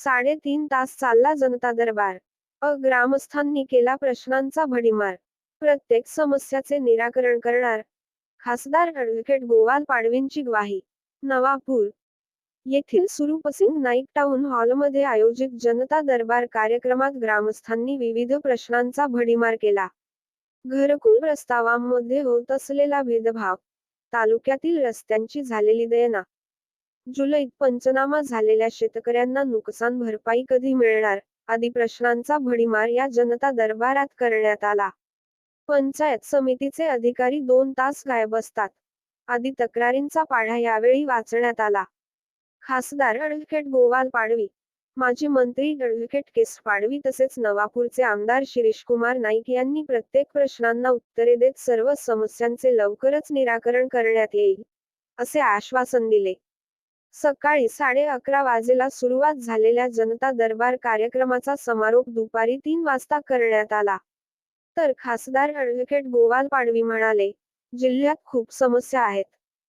साडेतीन तास चालला जनता दरबार. अ ग्रामस्थांनी केला प्रश्नांचा भडीमार. प्रत्येक समस्याचे निराकरण करणार. खासदार ॲडव्होकेट गोवाल पाडवींची ग्वाही. नवापूर. येथील सुरूपसिंग नाईक टाउन हॉलमध्ये आयोजित जनता दरबार कार्यक्रमात ग्रामस्थांनी विविध प्रश्नांचा भडीमार केला. घरकुल प्रस्तावांमध्ये होत असलेला भेदभाव. तालुक्यातील रस्त्यांची झालेली दयना. जुलैत पंचनामा झालेल्या शेतकऱ्यांना नुकसान भरपाई कधी मिळणार? आदी प्रश्नांचा भडीमार या जनता दरबारात करण्यात आला. पंचायत समितीचे अधिकारी दोन तास गायब असतात. आदी तक्रारींचा पाढा यावेळी वाचण्यात आला. खासदार ॲडव्होकेट गोवाल पाडवी माजी मंत्री ॲडव्होकेट केस पाडवी तसेच नवापूरचे आमदार शिरीषकुमार नाईक यांनी प्रत्येक प्रश्नांना उत्तरे देत सर्व समस्यांचे लवकरच निराकरण करण्यात येईल असे आश्वासन दिले. सकाळी साडे अकरा वाजेला सुरुवात झालेल्या जनता दरबार कार्यक्रमाचा समारोप दुपारी तीन वाजता करण्यात आला. तर खासदार ॲडव्होकेट गोवाल पाडवी म्हणाले जिल्ह्यात खूप समस्या आहेत.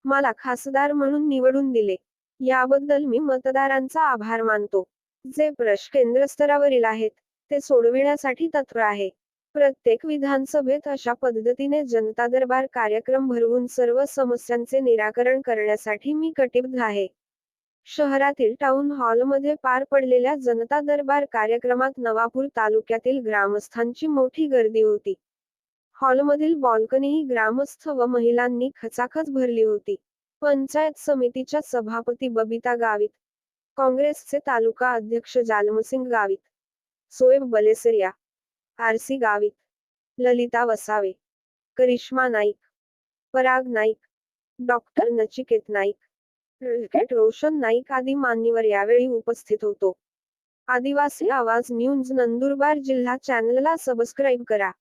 मला खासदार म्हणून निवडून दिले. याबद्दल मी मतदारांचा आभार मानतो. जे प्रश्न केंद्रस्तरावरील आहेत ते सोडविण्यासाठी तत्पर आहे. प्रत्येक विधानसभेत अशा पद्धतीने जनता दरबार कार्यक्रम भरवून सर्व समस्यांचे निराकरण करण्यासाठी मी कटिबद्ध आहे. शहरातील टाउन हॉलमध्ये पार पडलेल्या जनता दरबार कार्यक्रमात नवापूर तालुक्यातील ग्रामस्थांची मोठी गर्दी होती. हॉलमधील बॉल्कनीही ग्रामस्थ व महिलांनी खचाखच भरली होती. पंचायत समितीच्या सभापती बबिता गावित काँग्रेसचे तालुका अध्यक्ष Jalamsing Gavit Soeb Balesaria R C Gavit Lalita Vasave Karishma Naik Parag Naik doctor Nachiket Naik Roshan Naik आदी मान्यवर यावेळी उपस्थित होतो. आदिवासी आवाज न्यूज नंदुरबार जिल्हा चॅनलला सबस्क्राईब करा.